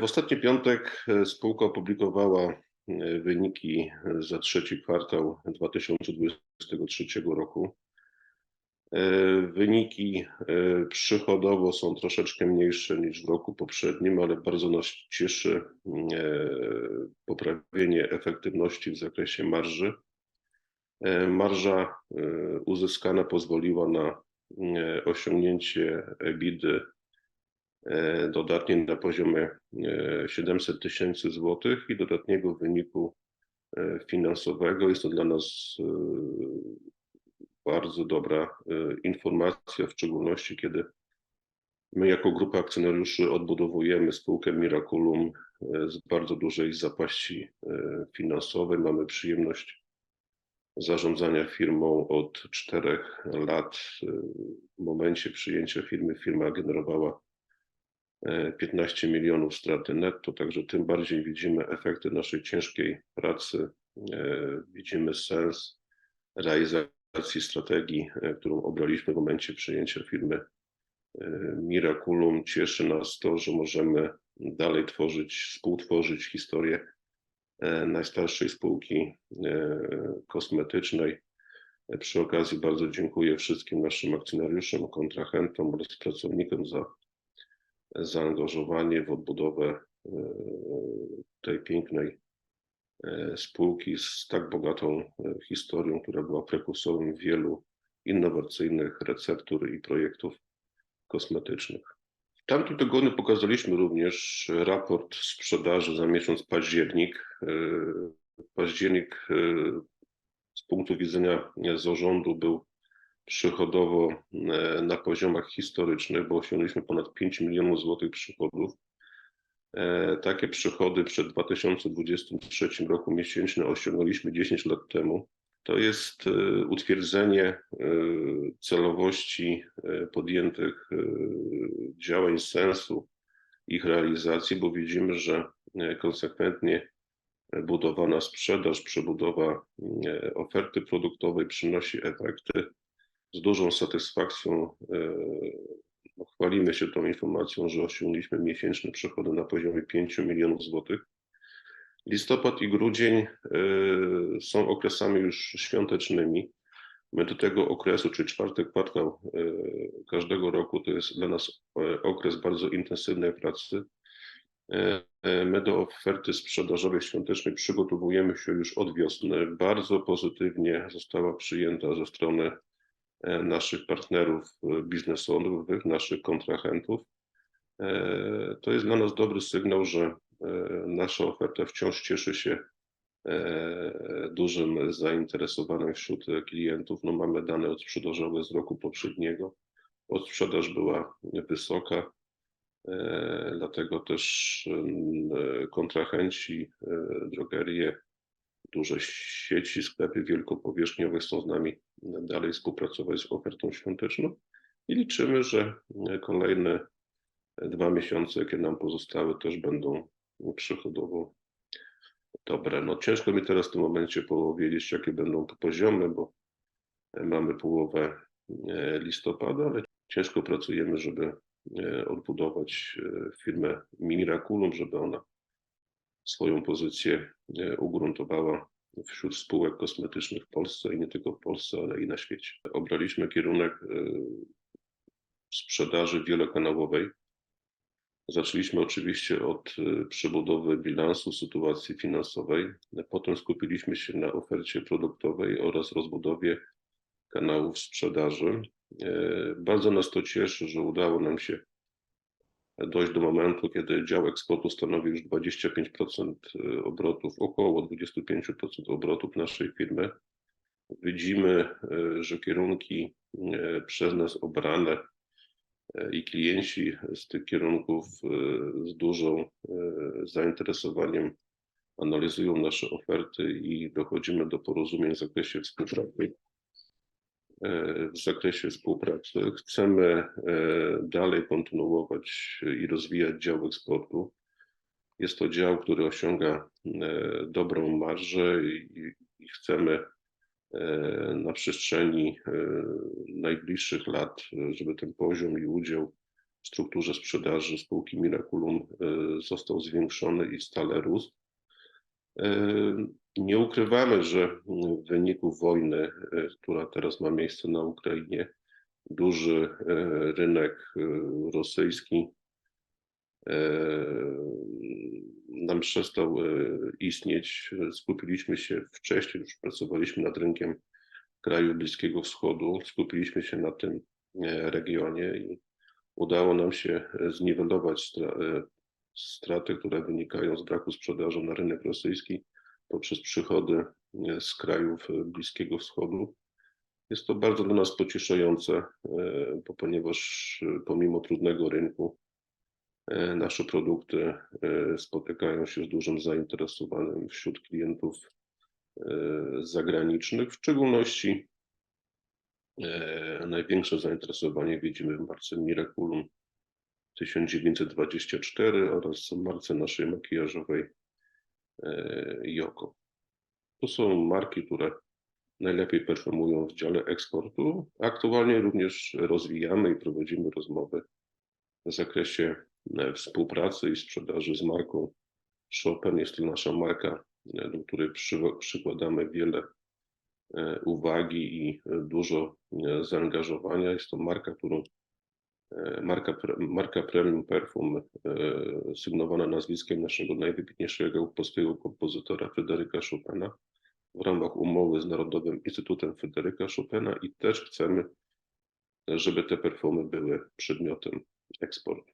W ostatni piątek e, spółka opublikowała e, wyniki za trzeci kwartał 2023 roku. E, Wyniki przychodowo są troszeczkę mniejsze niż w roku poprzednim, ale bardzo nas cieszy e, poprawienie efektywności w zakresie marży. Marża uzyskana pozwoliła na e, osiągnięcie EBITY e, dodatnie na poziomie e, 700 tysięcy złotych i dodatniego wyniku e, finansowego. Jest to dla nas e, bardzo dobra e, informacja, w szczególności kiedy my jako grupa akcjonariuszy odbudowujemy spółkę Miraculum e, z bardzo dużej zapaści e, finansowej. Mamy przyjemność zarządzania firmą od czterech lat. E, W momencie przyjęcia firmy firma generowała e, 15 milionów straty netto, także tym bardziej widzimy efekty naszej ciężkiej pracy, e, widzimy sens realizacji strategii, e, którą obraliśmy w momencie przyjęcia firmy e, Miraculum. Cieszy nas to, że możemy dalej tworzyć, współtworzyć historię najstarszej spółki kosmetycznej. Przy okazji bardzo dziękuję wszystkim naszym akcjonariuszom, kontrahentom oraz pracownikom za zaangażowanie w odbudowę e, tej pięknej e, spółki z tak bogatą e, historią, która była prekursorem wielu innowacyjnych receptur i projektów kosmetycznych. W tamtym tygodniu pokazaliśmy również raport sprzedaży za miesiąc październik. Październik z punktu widzenia zarządu był przychodowo e, na poziomach historycznych, bo osiągnęliśmy ponad 5 milionów złotych przychodów. E, Takie przychody przed 2023 roku miesięczne osiągnęliśmy 10 lat temu. To jest e, utwierdzenie celowości podjętych działań, sensu ich realizacji, bo widzimy, że konsekwentnie budowana sprzedaż, przebudowa oferty produktowej przynosi efekty. Z dużą satysfakcją e, no, chwalimy się tą informacją, że osiągnęliśmy miesięczne przychody na poziomie 5 milionów złotych. Listopad i grudzień e, są okresami już świątecznymi. My do tego okresu, czyli czwarty kwartał e, każdego roku, to jest dla nas okres bardzo intensywnej pracy. My do oferty sprzedażowej świątecznej przygotowujemy się już od wiosny. Bardzo pozytywnie została przyjęta ze strony naszych partnerów e, biznesowych, naszych kontrahentów. E, To jest dla nas dobry sygnał, że e, nasza oferta wciąż cieszy się e, dużym zainteresowaniem wśród klientów. No mamy dane odsprzedażowe z roku poprzedniego. Odsprzedaż była wysoka, e, dlatego też e, kontrahenci, e, drogerie, duże sieci, sklepy wielkopowierzchniowe chcą z nami dalej współpracować z ofertą świąteczną i liczymy, że kolejne dwa miesiące, jakie nam pozostały, też będą przychodowo dobre. No ciężko mi teraz w tym momencie powiedzieć, jakie będą to poziomy, bo mamy połowę e, listopada, ale ciężko pracujemy, żeby e, odbudować e, firmę Miraculum, żeby ona swoją pozycję e, ugruntowała wśród spółek kosmetycznych w Polsce i nie tylko w Polsce, ale i na świecie. Obraliśmy kierunek e, sprzedaży wielokanałowej. Zaczęliśmy oczywiście od e, przebudowy bilansu sytuacji finansowej, potem skupiliśmy się na ofercie produktowej oraz rozbudowie kanałów sprzedaży. Bardzo nas to cieszy, że udało nam się dojść do momentu, kiedy dział eksportu stanowi już 25% obrotów, około 25% obrotów naszej firmy. Widzimy, e, że kierunki e, przez nas obrane e, i klienci z tych kierunków e, z dużym e, zainteresowaniem analizują nasze oferty i dochodzimy do porozumień w zakresie współpracy. W zakresie współpracy chcemy e, dalej kontynuować i rozwijać dział eksportu. Jest to dział, który osiąga e, dobrą marżę i, chcemy e, na przestrzeni najbliższych lat, żeby ten poziom i udział strukturze sprzedaży spółki Miraculum został zwiększony i stale rósł. E, Nie ukrywamy, że w wyniku wojny, e, która teraz ma miejsce na Ukrainie, duży e, rynek rosyjski nam przestał istnieć. Skupiliśmy się wcześniej, już pracowaliśmy nad rynkiem kraju Bliskiego Wschodu, skupiliśmy się na tym regionie i udało nam się zniwelować straty, które wynikają z braku sprzedaży na rynek rosyjski poprzez przychody e, z krajów e, Bliskiego Wschodu. Jest to bardzo dla nas pocieszające, e, bo ponieważ pomimo trudnego rynku nasze produkty spotykają się z dużym zainteresowaniem wśród klientów zagranicznych, w szczególności największe zainteresowanie widzimy w marce Miraculum 1924 oraz marce naszej makijażowej e, Yoko. To są marki, które najlepiej performują w dziale eksportu. Aktualnie również rozwijamy i prowadzimy rozmowy w zakresie e, współpracy i sprzedaży z marką Chopin. Jest to nasza marka, e, do której przy- przykładamy wiele e, uwagi i e, dużo e, zaangażowania. Jest to marka, którą e, marka, pre- marka Premium Perfum, e, sygnowana nazwiskiem naszego najwybitniejszego polskiego kompozytora Fryderyka Chopina w ramach umowy z Narodowym Instytutem Fryderyka Chopina i też chcemy, żeby te perfumy były przedmiotem eksportu.